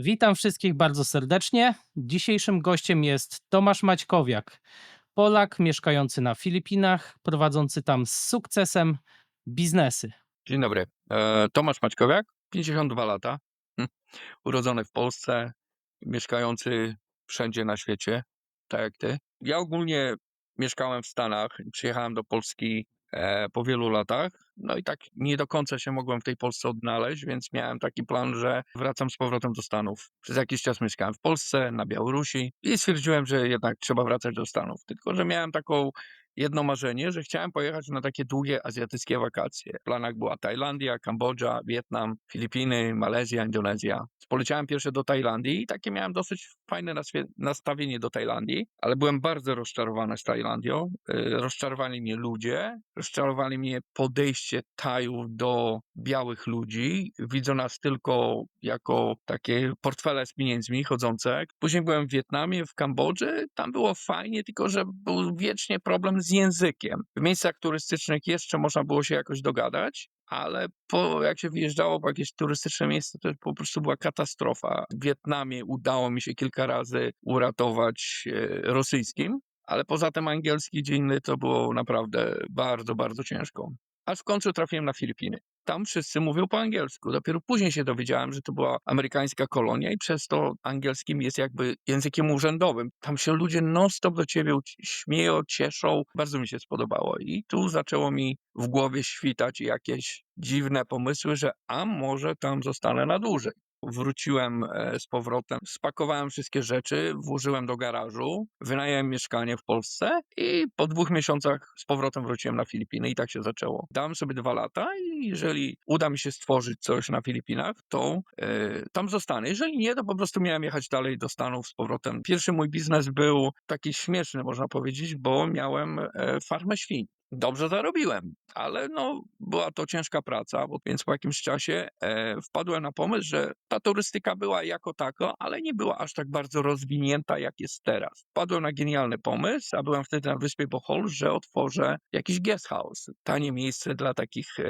Witam wszystkich bardzo serdecznie. Dzisiejszym gościem jest Tomasz Maćkowiak, Polak mieszkający na Filipinach, prowadzący tam z sukcesem biznesy. Dzień dobry. E, Tomasz Maćkowiak, 52 lata, hm, urodzony w Polsce, mieszkający wszędzie na świecie, tak jak ty. Ja ogólnie mieszkałem w Stanach, przyjechałem do Polski po wielu latach, no i tak nie do końca się mogłem w tej Polsce odnaleźć, więc miałem taki plan, że wracam z powrotem do Stanów. Przez jakiś czas mieszkałem w Polsce, na Białorusi i stwierdziłem, że jednak trzeba wracać do Stanów. Tylko, że miałem taką jedno marzenie, że chciałem pojechać na takie długie azjatyckie wakacje. W planach była Tajlandia, Kambodża, Wietnam, Filipiny, Malezja, Indonezja. Poleciałem pierwsze do Tajlandii i takie miałem dosyć fajne nastawienie do Tajlandii, ale byłem bardzo rozczarowany z Tajlandią. Y, Rozczarowali mnie ludzie, rozczarowali mnie podejście Tajów do białych ludzi. Widzą nas tylko jako takie portfele z pieniędzmi chodzące. Później byłem w Wietnamie, w Kambodży. Tam było fajnie, tylko że był wiecznie problem z językiem. W miejscach turystycznych jeszcze można było się jakoś dogadać, ale po, jak się wyjeżdżało po jakieś turystyczne miejsce, to po prostu była katastrofa. W Wietnamie udało mi się kilka razy uratować e, rosyjskim, ale poza tym angielski dzienny to było naprawdę bardzo, bardzo ciężko. Aż w końcu trafiłem na Filipiny. Tam wszyscy mówią po angielsku. Dopiero później się dowiedziałem, że to była amerykańska kolonia i przez to angielskim jest jakby językiem urzędowym. Tam się ludzie non-stop do ciebie śmieją, cieszą. Bardzo mi się spodobało. I tu zaczęło mi w głowie świtać jakieś dziwne pomysły, że a może tam zostanę na dłużej. Wróciłem e, z powrotem, spakowałem wszystkie rzeczy, włożyłem do garażu, wynająłem mieszkanie w Polsce i po dwóch miesiącach z powrotem wróciłem na Filipiny i tak się zaczęło. Dałem sobie dwa lata i jeżeli uda mi się stworzyć coś na Filipinach, to e, tam zostanę. Jeżeli nie, to po prostu miałem jechać dalej do Stanów z powrotem. Pierwszy mój biznes był taki śmieszny, można powiedzieć, bo miałem e, farmę świń. Dobrze zarobiłem, ale no, była to ciężka praca, więc po jakimś czasie e, wpadłem na pomysł, że ta turystyka była jako taka, ale nie była aż tak bardzo rozwinięta, jak jest teraz. Wpadłem na genialny pomysł, a byłem wtedy na wyspie Bohol, że otworzę jakiś guest house, tanie miejsce dla takich e,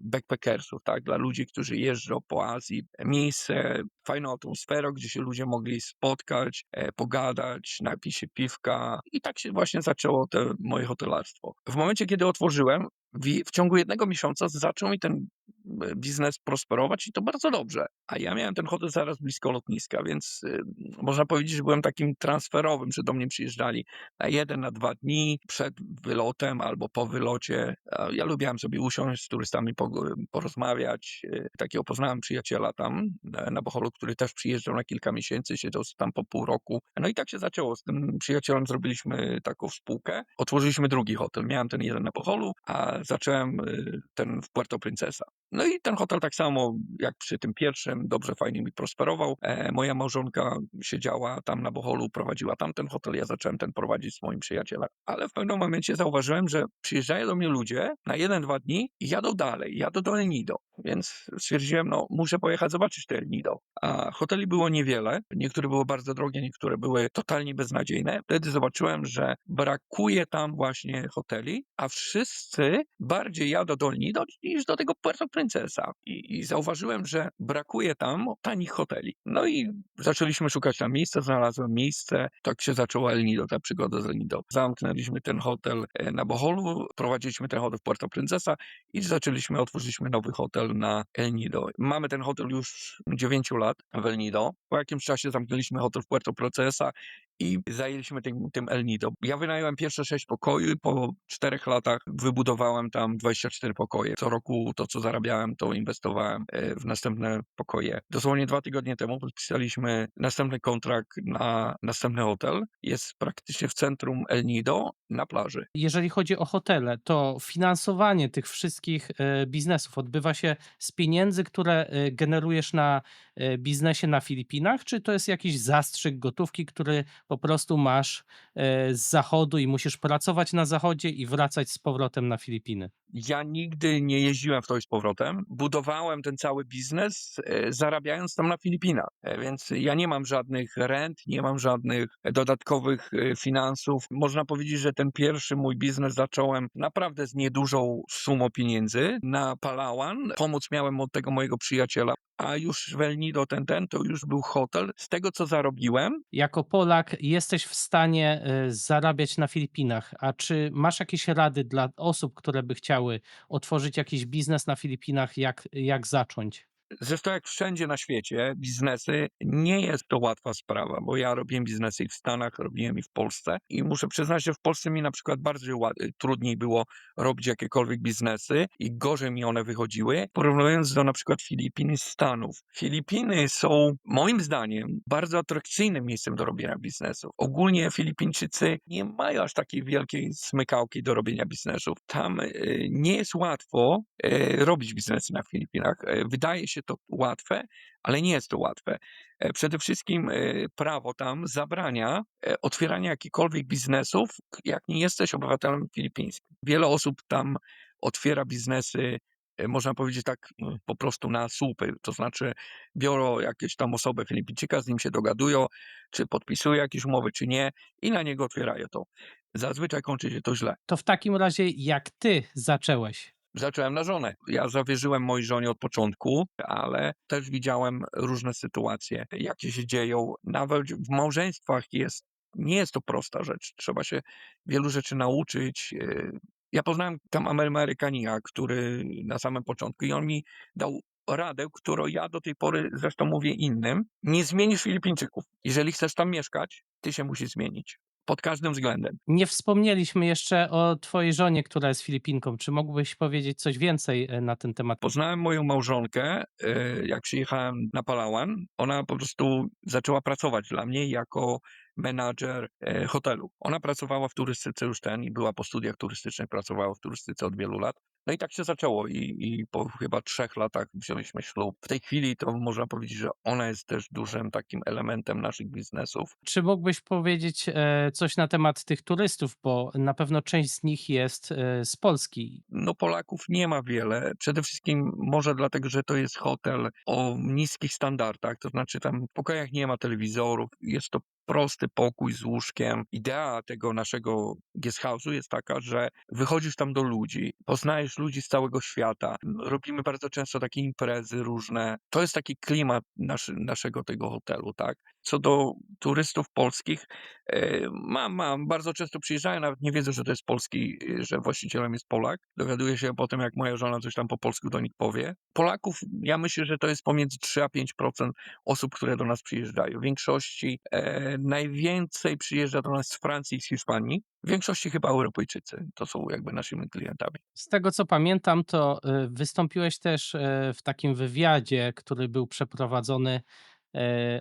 backpackersów, tak, dla ludzi, którzy jeżdżą po Azji. Miejsce, fajną atmosferą, gdzie się ludzie mogli spotkać, e, pogadać, napić się piwka i tak się właśnie zaczęło te moje hotelarstwo. W momencie, kiedy otworzyłem, w, w ciągu jednego miesiąca zaczął mi ten biznes prosperować i to bardzo dobrze. A ja miałem ten hotel zaraz blisko lotniska, więc y, można powiedzieć, że byłem takim transferowym, że do mnie przyjeżdżali na jeden, na dwa dni przed wylotem albo po wylocie. Ja lubiłem sobie usiąść z turystami, porozmawiać. Y, Takiego poznałem przyjaciela tam e, na Boholu, który też przyjeżdżał na kilka miesięcy, siedział tam po pół roku. No i tak się zaczęło. Z tym przyjacielem zrobiliśmy taką spółkę. Otworzyliśmy drugi hotel. Miałem ten jeden na Boholu, a zacząłem y, ten w Puerto Princesa. No i ten hotel tak samo jak przy tym pierwszym, dobrze, fajnie mi prosperował. E, moja małżonka siedziała tam na Boholu, prowadziła tamten hotel, ja zacząłem ten prowadzić z moim przyjacielem. Ale w pewnym momencie zauważyłem, że przyjeżdżają do mnie ludzie na jeden, dwa dni i jadą dalej, jadą do El Nido. Więc stwierdziłem, no muszę pojechać zobaczyć to El Nido. A hoteli było niewiele, niektóre były bardzo drogie, niektóre były totalnie beznadziejne. Wtedy zobaczyłem, że brakuje tam właśnie hoteli, a wszyscy bardziej jadą do El Nido niż do tego Puerto Princesa. I, I zauważyłem, że brakuje tam tanich hoteli. No i zaczęliśmy szukać tam miejsca, znalazłem miejsce. Tak się zaczęła El Nido, ta przygoda z El Nido. Zamknęliśmy ten hotel e, na Boholu, prowadziliśmy ten hotel w Puerto Princesa i zaczęliśmy, otworzyliśmy nowy hotel na El Nido. Mamy ten hotel już 9 lat w El Nido. Po jakimś czasie zamknęliśmy hotel w Puerto Princesa i zajęliśmy tym, tym El Nido. Ja wynająłem pierwsze 6 pokoi, po 4 latach wybudowałem tam 24 pokoje. Co roku to, co zarabiałem, to inwestowałem e, w następne pokoje. Dosłownie dwa tygodnie temu podpisaliśmy następny kontrakt na następny hotel. Jest praktycznie w centrum El Nido, na plaży. Jeżeli chodzi o hotele, to finansowanie tych wszystkich e, biznesów odbywa się z pieniędzy, które e, generujesz na biznesie na Filipinach, czy to jest jakiś zastrzyk gotówki, który po prostu masz e, z zachodu i musisz pracować na zachodzie i wracać z powrotem na Filipiny? Ja nigdy nie jeździłem w to i z powrotem. Budowałem ten cały biznes, e, zarabiając tam na Filipinach. E, Więc ja nie mam żadnych rent, nie mam żadnych dodatkowych e, finansów. Można powiedzieć, że ten pierwszy mój biznes zacząłem naprawdę z niedużą sumą pieniędzy na Palawan. Pomóc miałem od tego mojego przyjaciela. A już w El Nido ten, ten, to już był hotel. Z tego, co zarobiłem, Jako Polak jesteś w stanie y, zarabiać na Filipinach, a czy masz jakieś rady dla osób, które by chciały otworzyć jakiś biznes na Filipinach, jak, jak zacząć? Zresztą jak wszędzie na świecie, biznesy nie jest to łatwa sprawa, bo ja robiłem biznesy i w Stanach, robiłem i w Polsce i muszę przyznać, że w Polsce mi na przykład bardziej łat- trudniej było robić jakiekolwiek biznesy i gorzej mi one wychodziły, porównując do na przykład Filipin i Stanów. Filipiny są moim zdaniem bardzo atrakcyjnym miejscem do robienia biznesów. Ogólnie Filipińczycy nie mają aż takiej wielkiej smykałki do robienia biznesów. Tam y, nie jest łatwo y, robić biznesy na Filipinach. Y, Wydaje się to łatwe, ale nie jest to łatwe. E, Przede wszystkim e, prawo tam zabrania e, otwierania jakichkolwiek biznesów, jak nie jesteś obywatelem filipińskim. Wiele osób tam otwiera biznesy, można powiedzieć tak mm, po prostu na słupy, to znaczy biorą jakieś tam osobę Filipińczyka, z nim się dogadują, czy podpisują jakieś umowy, czy nie i na niego otwierają to. Zazwyczaj kończy się to źle. To w takim razie, jak ty zacząłeś? Zacząłem na żonę. Ja zawierzyłem mojej żonie od początku, ale też widziałem różne sytuacje, jakie się dzieją. Nawet w małżeństwach jest, nie jest to prosta rzecz. Trzeba się wielu rzeczy nauczyć. Yy, Ja poznałem tam Amerykanina, który na samym początku i on mi dał radę, którą ja do tej pory zresztą mówię innym. Nie zmienisz Filipińczyków. Jeżeli chcesz tam mieszkać, ty się musisz zmienić. Pod każdym względem. Nie wspomnieliśmy jeszcze o twojej żonie, która jest Filipinką. Czy mógłbyś powiedzieć coś więcej e, na ten temat? Poznałem moją małżonkę, e, jak przyjechałem na Palawan. Ona po prostu zaczęła pracować dla mnie jako menadżer e, hotelu. Ona pracowała w turystyce już ten i była po studiach turystycznych, pracowała w turystyce od wielu lat. No i tak się zaczęło i, i po chyba trzech latach wzięliśmy ślub. W tej chwili to można powiedzieć, że ona jest też dużym takim elementem naszych biznesów. Czy mógłbyś powiedzieć e, coś na temat tych turystów, bo na pewno część z nich jest e, z Polski. No Polaków nie ma wiele. Przede wszystkim może dlatego, że to jest hotel o niskich standardach, to znaczy tam w pokojach nie ma telewizorów, jest to prosty pokój z łóżkiem. Idea tego naszego guest house'u jest taka, że wychodzisz tam do ludzi, poznajesz ludzi z całego świata. Robimy bardzo często takie imprezy różne. To jest taki klimat naszego tego hotelu, tak? Co do turystów polskich, e, mam, mam, bardzo często przyjeżdżają, nawet nie wiedzą, że to jest polski, e, że właścicielem jest Polak. Dowiaduję się potem, jak moja żona coś tam po polsku do nich powie. Polaków, ja myślę, że to jest pomiędzy 3 a 5% osób, które do nas przyjeżdżają. W większości e, najwięcej przyjeżdża do nas z Francji i z Hiszpanii. W większości chyba Europejczycy. To są jakby naszymi klientami. Z tego co pamiętam, to e, wystąpiłeś też e, w takim wywiadzie, który był przeprowadzony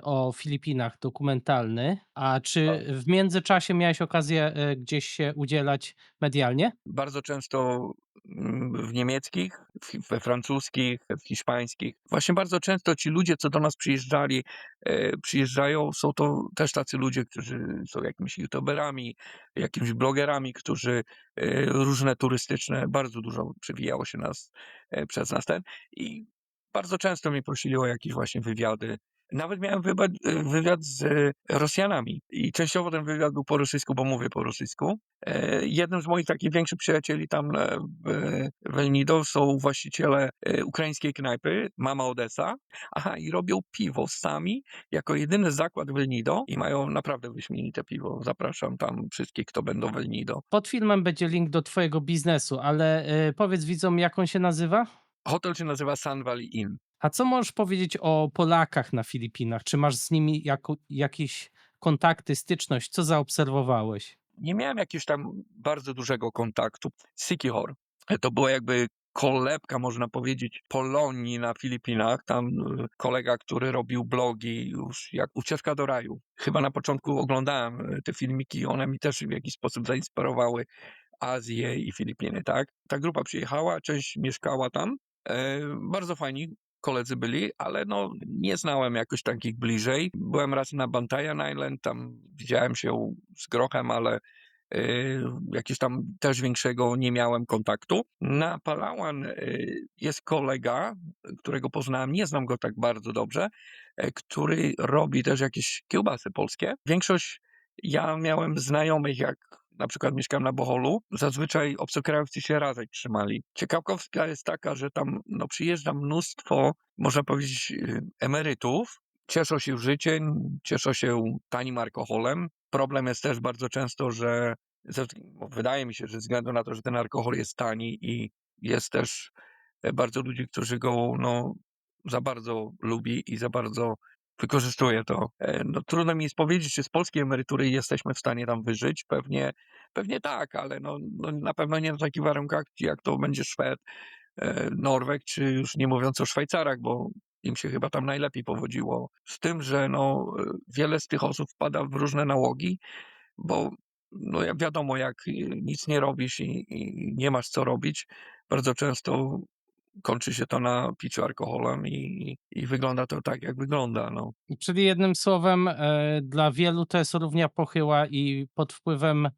o Filipinach, dokumentalny. A czy w międzyczasie miałeś okazję e, gdzieś się udzielać medialnie? Bardzo często mm, w niemieckich, we francuskich, w hiszpańskich. Właśnie bardzo często ci ludzie, co do nas przyjeżdżali, e, przyjeżdżają, są to też tacy ludzie, którzy są jakimiś youtuberami, jakimiś blogerami, którzy e, różne turystyczne, bardzo dużo przewijało się nas e, przez nas ten i bardzo często mnie prosili o jakieś właśnie wywiady. Nawet miałem wywiad, wywiad z e, Rosjanami i częściowo ten wywiad był po rosyjsku, bo mówię po rosyjsku. E, Jednym z moich takich większych przyjacieli tam e, w, w El Nido są właściciele e, ukraińskiej knajpy, Mama Odessa. Aha, i robią piwo sami, jako jedyny zakład w El Nido i mają naprawdę wyśmienite piwo. Zapraszam tam wszystkich, kto będą w El Nido. Pod filmem będzie link do twojego biznesu, ale e, powiedz widzom, jak on się nazywa? Hotel się nazywa Sun Valley Inn. A co możesz powiedzieć o Polakach na Filipinach? Czy masz z nimi jako, jakieś kontakty, styczność? Co zaobserwowałeś? nie miałem jakiegoś tam bardzo dużego kontaktu. Sikihor to była jakby kolebka, można powiedzieć, Polonii na Filipinach. Tam y, kolega, który robił blogi już jak Ucieczka do raju. Chyba na początku oglądałem y, te filmiki one mi też w jakiś sposób zainspirowały Azję i Filipiny, tak? Ta grupa przyjechała, część mieszkała tam. E, bardzo fajni koledzy byli, ale no nie znałem jakoś takich bliżej. Byłem raz na Bantayan Island, tam widziałem się z Grochem, ale y, jakiegoś tam też większego nie miałem kontaktu. Na Palawan y, jest kolega, którego poznałem, nie znam go tak bardzo dobrze, e, który robi też jakieś kiełbasy polskie. Większość ja miałem znajomych, jak na przykład mieszkałem na Boholu, zazwyczaj obcokrajowcy się razem trzymali. Ciekawostka jest taka, że tam no, przyjeżdża mnóstwo, można powiedzieć, y, emerytów, cieszą się życiem, cieszą się tanim alkoholem. Problem jest też bardzo często, że ze, wydaje mi się, że ze względu na to, że ten alkohol jest tani i jest też e, bardzo ludzi, którzy go no, za bardzo lubi i za bardzo wykorzystuje to. E, No, trudno mi jest powiedzieć, czy z polskiej emerytury jesteśmy w stanie tam wyżyć. Pewnie, pewnie tak, ale no, no, na pewno nie na takich warunkach, jak to będzie Szwed, e, Norweg, czy już nie mówiąc o Szwajcarach, bo im się chyba tam najlepiej powodziło. Z tym, że no, e, wiele z tych osób wpada w różne nałogi, bo no wiadomo, jak nic nie robisz i, i nie masz co robić, bardzo często kończy się to na piciu alkoholem i, i wygląda to tak, jak wygląda. No. Czyli jednym słowem, e, dla wielu to jest równia pochyła i pod wpływem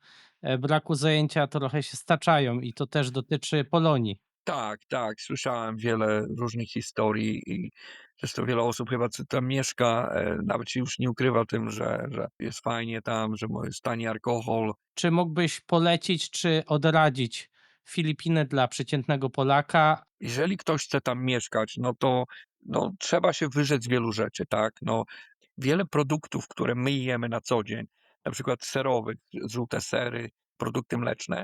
e, braku zajęcia trochę się staczają i to też dotyczy Polonii. Tak, tak, słyszałem wiele różnych historii i zresztą wiele osób chyba, co tam mieszka, e, nawet się już nie ukrywa tym, że, że jest fajnie tam, że jest tani alkohol. Czy mógłbyś polecić czy odradzić Filipiny dla przeciętnego Polaka? Jeżeli ktoś chce tam mieszkać, no to no, trzeba się wyrzec wielu rzeczy, tak? No, wiele produktów, które my jemy na co dzień, na przykład serowych, żółte sery, produkty mleczne,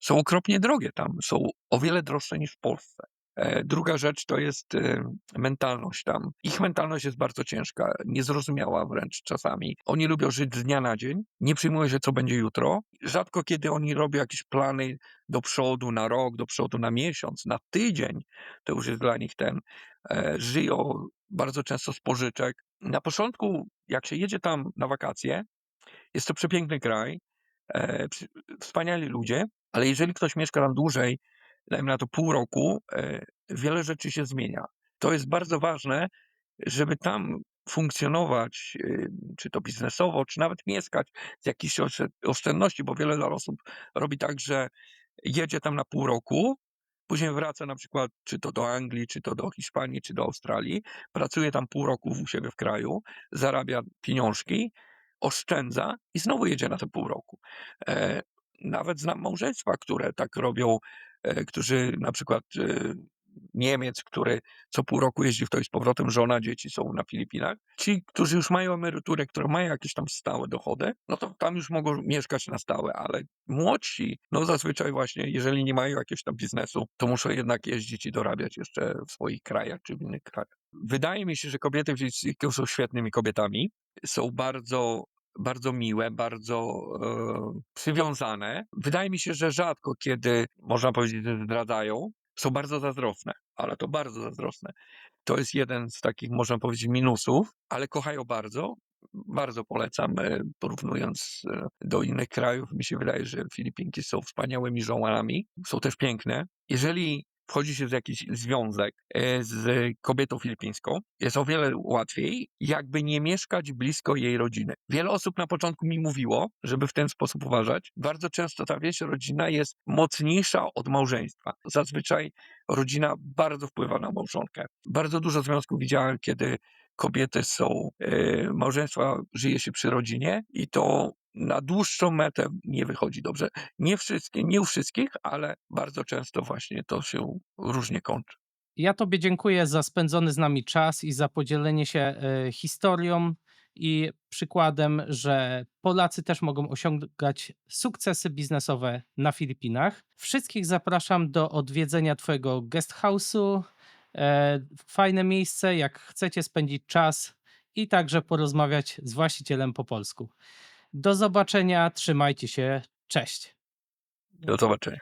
są okropnie drogie tam, są o wiele droższe niż w Polsce. E, Druga rzecz to jest e, mentalność tam. Ich mentalność jest bardzo ciężka, niezrozumiała wręcz czasami. Oni lubią żyć z dnia na dzień, nie przyjmują się, co będzie jutro. Rzadko kiedy oni robią jakieś plany do przodu, na rok, do przodu, na miesiąc, na tydzień. To już jest dla nich ten. E, Żyją bardzo często z pożyczek. Na początku, jak się jedzie tam na wakacje, jest to przepiękny kraj, wspaniali ludzie, ale jeżeli ktoś mieszka tam dłużej, dajmy na to pół roku, e, wiele rzeczy się zmienia. To jest bardzo ważne, żeby tam funkcjonować, e, czy to biznesowo, czy nawet mieszkać z jakichś oszczę- oszczędności, bo wiele osób robi tak, że jedzie tam na pół roku, później wraca na przykład czy to do Anglii, czy to do Hiszpanii, czy do Australii, pracuje tam pół roku u siebie w kraju, zarabia pieniążki, oszczędza i znowu jedzie na te pół roku. E, nawet znam małżeństwa, które tak robią, którzy na przykład e, Niemiec, który co pół roku jeździ w to i z powrotem, żona, dzieci są na Filipinach. Ci, którzy już mają emeryturę, które mają jakieś tam stałe dochody, no to tam już mogą mieszkać na stałe, ale młodsi, no zazwyczaj właśnie, jeżeli nie mają jakiegoś tam biznesu, to muszą jednak jeździć i dorabiać jeszcze w swoich krajach czy w innych krajach. Wydaje mi się, że kobiety w są świetnymi kobietami, są bardzo bardzo miłe, bardzo e, przywiązane. Wydaje mi się, że rzadko kiedy, można powiedzieć, że zdradzają. Są bardzo zazdrosne, ale to bardzo zazdrosne. To jest jeden z takich, można powiedzieć, minusów, ale kochają bardzo. Bardzo polecam, e, porównując e, do innych krajów. Mi się wydaje, że Filipinki są wspaniałymi żołnierami, są też piękne. Jeżeli wchodzi się w jakiś związek e, z kobietą filipińską, jest o wiele łatwiej, jakby nie mieszkać blisko jej rodziny. Wiele osób na początku mi mówiło, żeby w ten sposób uważać. Bardzo często ta wieś rodzina jest mocniejsza od małżeństwa. Zazwyczaj rodzina bardzo wpływa na małżonkę. Bardzo dużo związków widziałem, kiedy kobiety są, e, małżeństwa żyje się przy rodzinie i to na dłuższą metę nie wychodzi dobrze. Nie wszystkie, nie u wszystkich, ale bardzo często właśnie to się różnie kończy. Ja Tobie dziękuję za spędzony z nami czas i za podzielenie się e, historią i przykładem, że Polacy też mogą osiągać sukcesy biznesowe na Filipinach. Wszystkich zapraszam do odwiedzenia Twojego guest house'u. E, Fajne miejsce, jak chcecie spędzić czas i także porozmawiać z właścicielem po polsku. Do zobaczenia, trzymajcie się, cześć. Do zobaczenia.